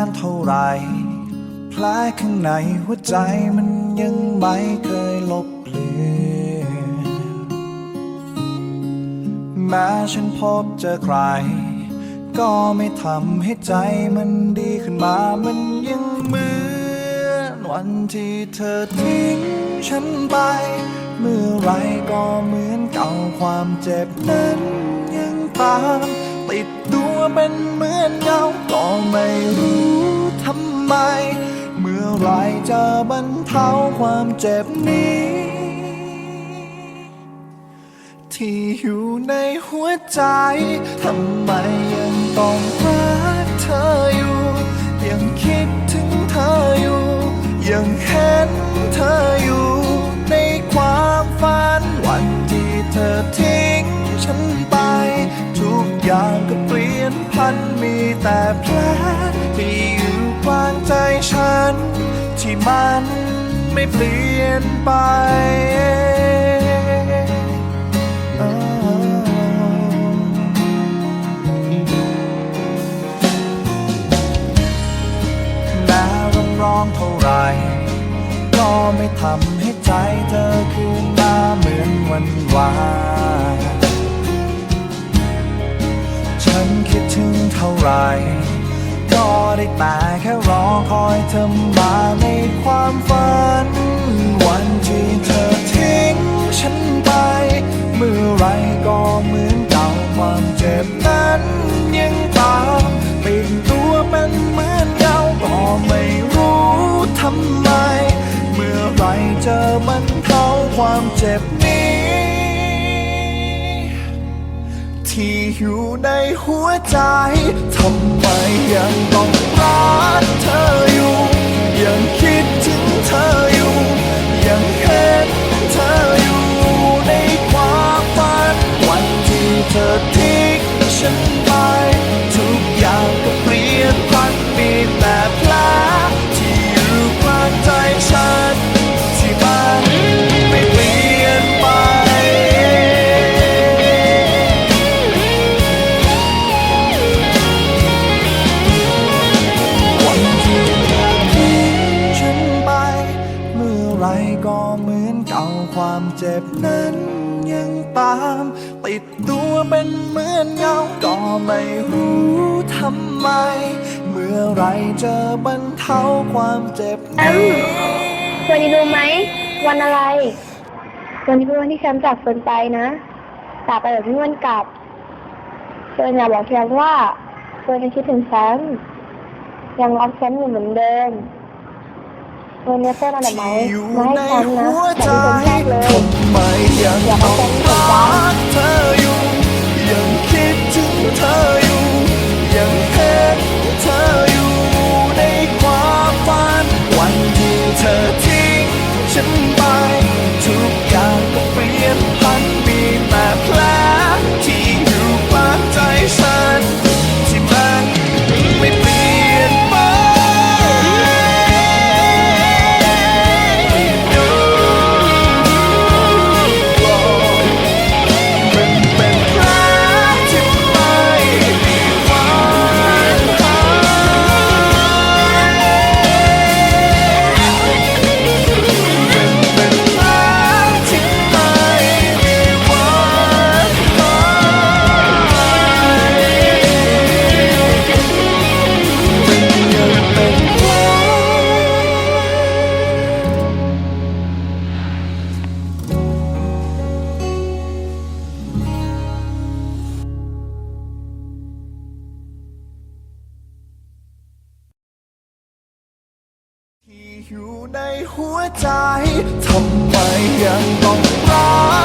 แผลข้างในหัวใจมันยังไม่เคยลบเลือนแม้ฉันพบเจอใคร ก็ไม่ทำให้ใจมันดีขึ้นมา มันยังเหมือนวันที่เธอทิ้งฉันไป เมื่อไรก็เหมือนเก่าความเจ็บนั้นยังตามติดตัวเป็นเหมือนเงาก็ไม่ รู้ทำไมเมื่อไรจะบรรเทาความเจ็บนี้ ที่อยู่ในหัวใจทำไมยังต้องรักเธออยู่ ยังคิดถึงเธออยู่ ยังเห็นเธออยู่ ในความฝันวันที่เธอทิ้งฉันไป ทุกอย่างก็เปลี่ยนพันมีแต่แผลที่ ที่มันไม่เปลี่ยนไปแม้ร้องร้องเท่าไรก็ไม่ทำให้ใจเธอคืนมาเหมือนวันวานฉันคิดถึงเท่าไร ได้แต่แค่รอคอยเธอมาในความฝัน วันที่เธอทิ้งฉันไป เมื่อไรก็เหมือนเก่าความเจ็บนั้นยังตามติดตัวเป็นเหมือนเก่าก็ไม่รู้ทำไม เมื่อไรเจะบรรเทาความเจ็บนี้ ที่อยู่ในหัวใจ ทำไมยังต้องรักเธออยู่ ยังคิดถึง เจ็บนั้นยังตาม ติดตัวเป็นเหมือนเงา ก็ไม่รู้ทำไม เมื่อไรจะบรรเทาความเจ็บนี้ป์วันนี้รู้ไหม วันอะไร วันนี้เป็นวันที่แชมป์จากเฟิร์นไปนะจากไปแบบที่วันกลับเฟิร์นอยากบอกแชมป์ว่าเฟิร์นยังคิดถึงแชมป์ยังรักแชมป์อยู่เหมือนเดิม วันนี้เฟิร์นเอาดอกไม้ที่อยู่มาให้ในแชมป์นะหัวแต่ใจที่เป็นแรกเลยทำไมยังอยากให้ต้องแชมป์สนใจรั อยู่ในหัวใจทำไมยังต้องรัก